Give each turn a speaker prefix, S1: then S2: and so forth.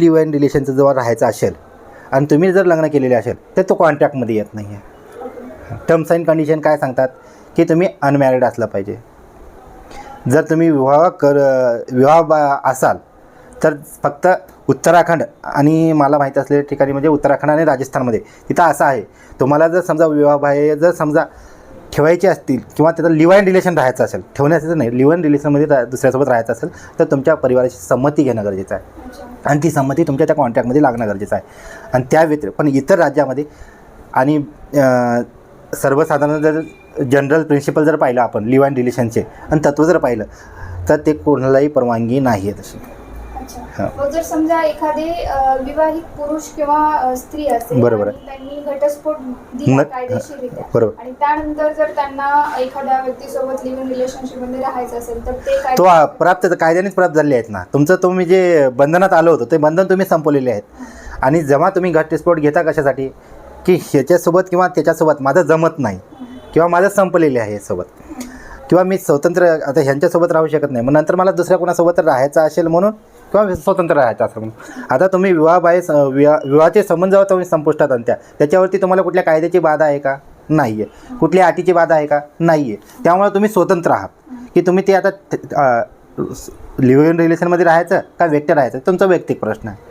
S1: Live in रिलेशनचं जेव्हा राहायचं असेल आणि तुम्ही जर लग्न केलेले असेल तर तो कॉन्ट्रॅक्टमध्ये येत नाही आहे टर्म्स अँड कंडिशन काय सांगतात? की तुम्ही अनमॅरिड असलं पाहिजे. जर तुम्ही विवाह कर विवाह बा- असाल तर फक्त उत्तराखंड आणि मला माहीत असलेल्या ठिकाणी म्हणजे उत्तराखंड आणि राजस्थानमध्ये तिथं असं आहे. तुम्हाला जर समजा विवाह बाहेर जर समजा ठेवायचे असतील किंवा त्याचं लिव्ह अँड रिलेशन राहायचं असेल ठेवण्याचं नाही लिव्ह रिलेशनमध्ये रा दुसऱ्यासोबत राहायचं असेल तर तुमच्या परिवाराची संमती घेणं गरजेचं आहे. आणि ती संमती तुमच्या त्या कॉन्ट्रॅक्टमध्ये लागणं गरजेचं आहे. आणि त्या व्यतिरिक्त पण इतर राज्यामध्ये आणि सर्वसाधारण जर जनरल प्रिन्सिपल जर पाहिलं आपण लिव्ह अँड रिलेशनचे आणि तत्त्व जर पाहिलं तर ते कोणालाही परवानगी नाही आहे तशी.
S2: अच्छा. जर समजा एखादे विवाहित पुरुष किंवा स्त्री असेल
S1: बरोबर
S2: त्यांनी घटस्फोट दिला. आणि त्यानंतर जर त्यांना एखाद्या व्यक्तीसोबत लिव्ह रिलेशनशिपमध्ये राहायचं असेल तर ते
S1: तो प्राप्त कायद्यानेच प्राप्त झाले आहेत ना. तुमचं तुम्ही जे बंधनात आलं होतं ते बंधन तुम्ही संपवलेले आहेत. आणि जेव्हा तुम्ही घटस्फोट घेता कशासाठी? की ह्याच्यासोबत किंवा त्याच्यासोबत माझं जमत नाही किंवा माझं संपलेले आहे सोबत किंवा मी स्वतंत्र आता ह्यांच्यासोबत राहू शकत नाही. मग नंतर मला दुसऱ्या कोणासोबत राहायचं असेल म्हणून? किंवा स्वतंत्र राहायचं असं म्हणून आता तुम्ही विवाह बाह्य स- विवाह विवाहाचे संबंध तुम्ही संपुष्टात आणत्या त्याच्यावरती तुम्हाला कुठल्या कायद्याची बाधा आहे का? नाही आहे कुठल्या अटीची बाधा आहे का? नाही आहे त्यामुळे तुम्ही स्वतंत्र आहात. की तुम्ही ते आता लिव्ह इन रिलेशनमध्ये राहायचं का व्यक्ती राहायचं? तुमचा वैयक्तिक प्रश्न आहे.